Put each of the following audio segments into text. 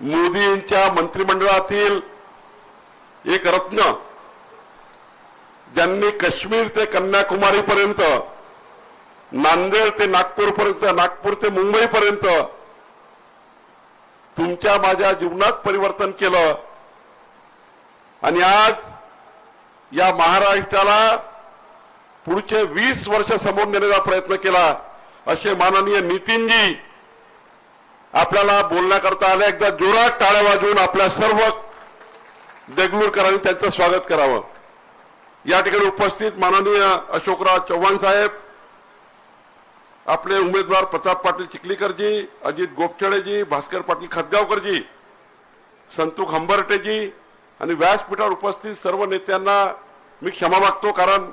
मोदींच्या मंत्रिमंडळातील एक रत्न ज्यांनी काश्मीर ते कन्याकुमारी पर्यंत नांदेड ते नागपूरपर्यंत नागपूर ते मुंबई पर्यंत तुमच्या माझ्या जीवनात परिवर्तन केलं. आणि आज या महाराष्ट्राला पुढचे वीस वर्ष समोर नेण्याचा प्रयत्न केला असे माननीय नितीनजी आपल्याला बोलण्याकरता आले एकदा जोरात टाळ्या वाजवून आपल्या सर्व देगलूरकरांनी त्यांचं स्वागत करावं. या ठिकाणी उपस्थित माननीय अशोकराव चव्हाण साहेब आपले उमेदवार प्रताप पाटील चिखलीकरजी अजित गोपछडेजी भास्कर पाटील खतगावकरजी संतू खंबरटेजी आणि व्यासपीठावर उपस्थित सर्व नेत्यांना मी क्षमा मागतो कारण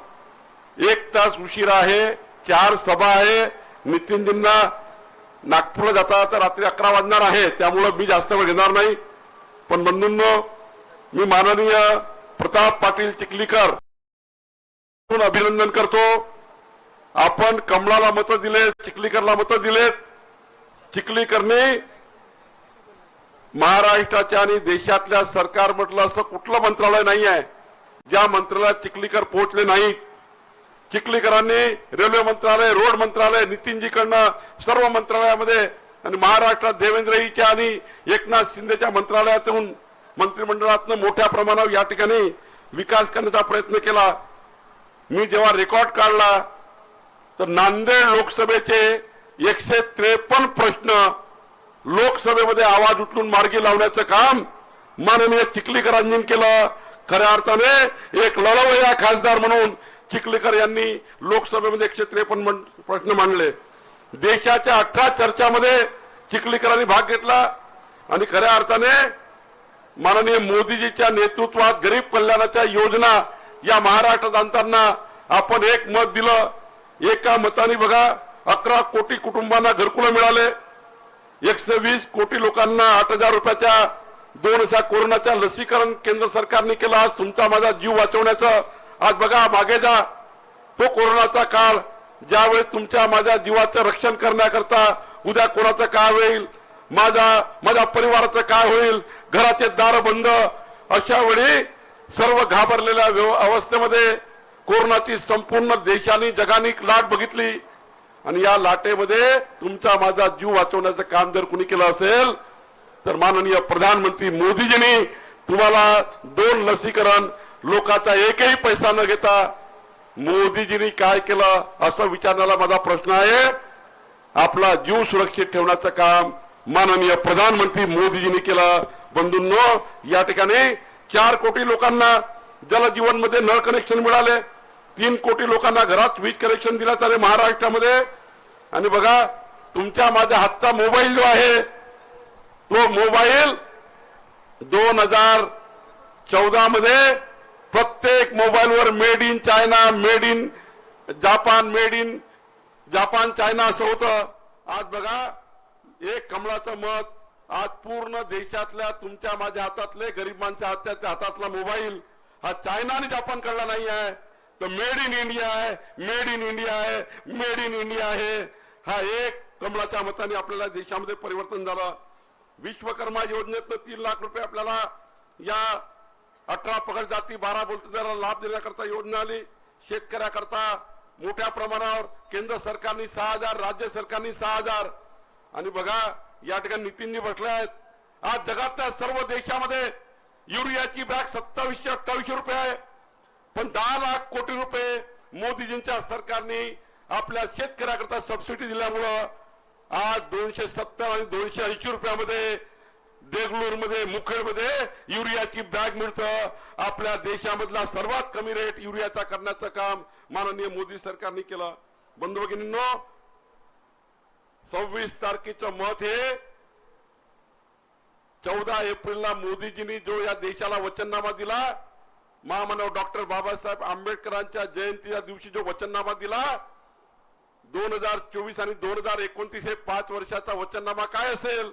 एक तास उशीर आहे चार सभा आहे नितीनजींना नागपूरला जाता तर रात्री अकरा वाजणार आहे त्यामुळं मी जास्त वेळ घेणार नाही. पण बंधूंनो मी माननीय प्रताप पाटील चिखलीकर अभिनंदन करतो. आपण कमळाला मतं दिले चिखलीकरला मतं दिलेत. चिखलीकरने महाराष्ट्राच्या आणि देशातल्या सरकार म्हटलं असं कुठलं मंत्रालय नाही आहे ज्या मंत्रालयात चिखलीकर पोहोचले नाहीत चिखलीकरांनी रेल्वे मंत्रालय रोड मंत्रालय नितीनजीकडनं सर्व मंत्रालयामध्ये आणि महाराष्ट्रात देवेंद्रजीच्या आणि एकनाथ शिंदेच्या मंत्रालयातून मंत्रिमंडळातनं मोठ्या प्रमाणावर या ठिकाणी विकास करण्याचा प्रयत्न केला. मी जेव्हा रेकॉर्ड काढला तर नांदेड लोकसभेचे एकशे त्रेपन्न प्रश्न लोकसभेमध्ये आवाज उठवून मार्गी लावण्याचं काम माननीय चिखलीकरांनी केलं. खऱ्या अर्थाने एक लढवया खासदार म्हणून चिखलीकर यांनी लोकसभेमध्ये एकशे त्रेपन्न प्रश्न मांडले. देशाच्या अठरा चर्चामध्ये चिखलीकरांनी भाग घेतला आणि खऱ्या अर्थाने माननीय मोदीजीच्या नेतृत्वात गरीब कल्याणाच्या योजना या महाराष्ट्रात आणताना आपण एक मत दिलं. एका मताने बघा अकरा कोटी कुटुंबांना घरकुलं मिळाले. एकशे वीस कोटी लोकांना आठ हजार रुपयाच्या दोन हजार कोरोनाच्या लसीकरण केंद्र सरकारने केलं. आज तुमचा माझा जीव वाचवण्याचं आज बघा मागे जा. तो कोरोनाचा काळ ज्यावेळी तुमच्या माझ्या जीवाचं रक्षण करण्याकरता उद्या कोणाचं काय होईल? माझा माझ्या परिवाराचं काय होईल? घराचे दार बंद. अशा वेळी सर्व घाबरलेल्या व्यव- अवस्थेमध्ये कोरोनाची संपूर्ण देशाने जगाने लाट बघितली. आणि या लाटेमध्ये तुमचा माझा जीव वाचवण्याचं काम जर कुणी केलं असेल तर माननीय प्रधानमंत्री मोदीजींनी तुम्हाला दोन लसीकरण लोकांचा एकही पैसा न घेता मोदीजींनी काय केलं असं विचारण्याला माझा प्रश्न आहे. आपला जीव सुरक्षित ठेवण्याचं काम माननीय प्रधानमंत्री मोदीजींनी केलं. बंधूंनो या ठिकाणी चार कोटी लोकांना जलजीवनमध्ये नळ कनेक्शन मिळाले. तीन कोटी लोकांना घरात वीज कनेक्शन दिलं आहे महाराष्ट्रामध्ये. आणि बघा तुमच्या माझ्या हातचा मोबाईल जो आहे तो मोबाईल दोन हजार चौदा मध्ये प्रत्येक मोबाईलवर made in China made in Japan made in Japan China असं होतं. आज बघा एक कमळाचं मत आज पूर्ण देशातल्या तुमच्या माझ्या हातातले गरीब माणसा हाताच्या हातातला मोबाईल हा चायना आणि जापान कडला नाही आहे. तर मेड इन इंडिया आहे मेड इन इंडिया आहे मेड इन इंडिया आहे. हा एक कमळाच्या मताने आपल्याला देशामध्ये परिवर्तन झालं. विश्वकर्मा योजनेतनं तीन लाख रुपये आपल्याला या अठरा पगड जाती बारा बोलते जरा लाभ देण्याकरता योजना आली. शेतकऱ्याकरता मोठ्या प्रमाणावर केंद्र सरकारने सहा हजार राज्य सरकारने सहा हजार. आणि बघा या ठिकाणी नितीनजी बसले आहेत. आज जगातल्या सर्व देशामध्ये युरियाची बॅग सत्तावीसशे अठ्ठावीसशे रुपये आहे. पण दहा लाख कोटी रुपये मोदीजींच्या सरकारने आपल्या शेतकऱ्याकरता सबसिडी दिल्यामुळं आज दोनशे सत्तर आणि दोनशे ऐंशी रुपयामध्ये देगलूरमध्ये मुखेडमध्ये युरियाची बॅग मिळतं. आपल्या देशामधला सर्वात कमी रेट युरियाचा करण्याचं काम माननीय मोदी सरकारने केलं. बंधू भगिनींनो सव्वीस तारखेचं मत हे चौदा एप्रिलला मोदीजींनी जो या देशाला वचननामा दिला महामानव डॉक्टर बाबासाहेब आंबेडकरांच्या जयंतीच्या दिवशी जो वचननामा दिला दोन हजार चोवीस आणि दोन हजार एकोणतीस हे पाच वर्षाचा वचननामा काय असेल?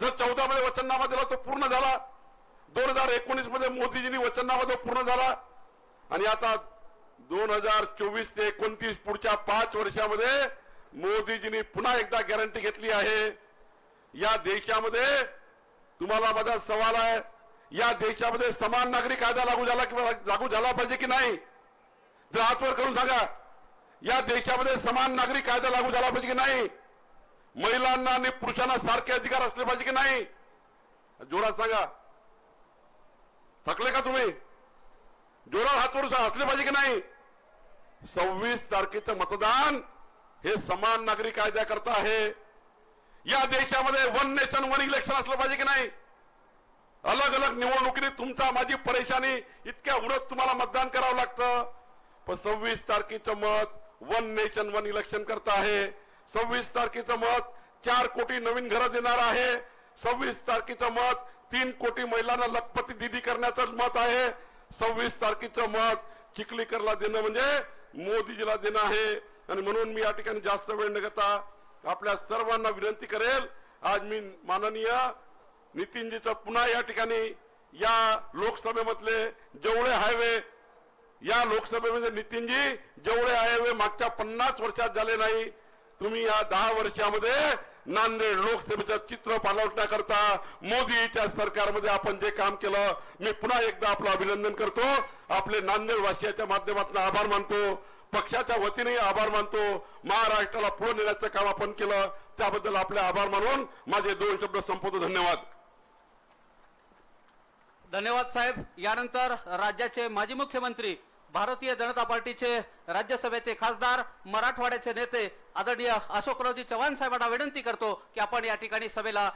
जर चौदा मध्ये वचननामा दिला तो पूर्ण झाला दोन हजार एकोणीसमध्ये मोदीजींनी वचननामा जो पूर्ण झाला आणि आता दोन हजार चोवीस ते एकोणतीस पुढच्या पाच वर्षामध्ये मोदीजींनी पुन्हा एकदा गॅरंटी घेतली आहे. या देशामध्ये तुम्हाला माझा सवाल आहे या देशामध्ये समान नागरी कायदा लागू झाला किंवा लागू झाला पाहिजे की नाही? जर हातवर करून सांगा या देशामध्ये समान नागरी कायदा लागू झाला पाहिजे की नाही? महिलांना आणि पुरुषांना सारखे अधिकार असले पाहिजे की नाही? जोरात सांगा. थकले का तुम्ही? जोरात हात वरून असले पाहिजे की नाही? सव्वीस तारखेचं मतदान हे समान नागरी कायद्याकरता आहे. या देशामध्ये वन नेशन वन इलेक्शन असलं पाहिजे की नाही? अलग अलग निवडणुकीने तुमचा माझी परेशानी इतक्या उडत तुम्हाला मतदान करावं लागतं. पण सव्वीस तारखेचं मत वन नेशन वन इलेक्शन करता आहे. सव्वीस तारखेचं मत चार कोटी नवीन घरं देणार आहे. सव्वीस तारखेचं मत तीन कोटी महिलांना लखपती दिदी करण्याचं मत आहे. सव्वीस तारखेचं मत चिखलीकरला देणं म्हणजे मोदीजीला देणं आहे. आणि म्हणून मी या ठिकाणी जास्त वेळ न घेता आपल्या सर्वांना विनंती करेल आज मी माननीय नितीनजीचं पुन्हा या ठिकाणी या लोकसभेमधले जेवढे हायवे या लोकसभेमध्ये नितीनजी जेवढे हायवे मागच्या पन्नास वर्षात झाले नाही तुम्ही या दहा वर्षामध्ये नांदेड लोकसभेचं चित्र पालवण्याकरता मोदीच्या सरकारमध्ये आपण जे काम केलं मी पुन्हा एकदा आपलं अभिनंदन करतो. आपले नांदेडवासियाच्या माध्यमातून आभार मानतो. पक्षाच्या वतीने आभार मानतो. महाराष्ट्राला पुढे नेण्याचं काम आपण केलं त्याबद्दल आपले आभार मानून माझे दोन शब्द संपवतो. धन्यवाद. धन्यवाद साहेब. यानंतर राज्याचे माजी मुख्यमंत्री भारतीय जनता पार्टीचे राज्यसभेचे खासदार मराठवाड्याचे नेते आदरणीय अशोकरावजी चव्हाण साहेबांना विनंती करतो की आपण या ठिकाणी सभेला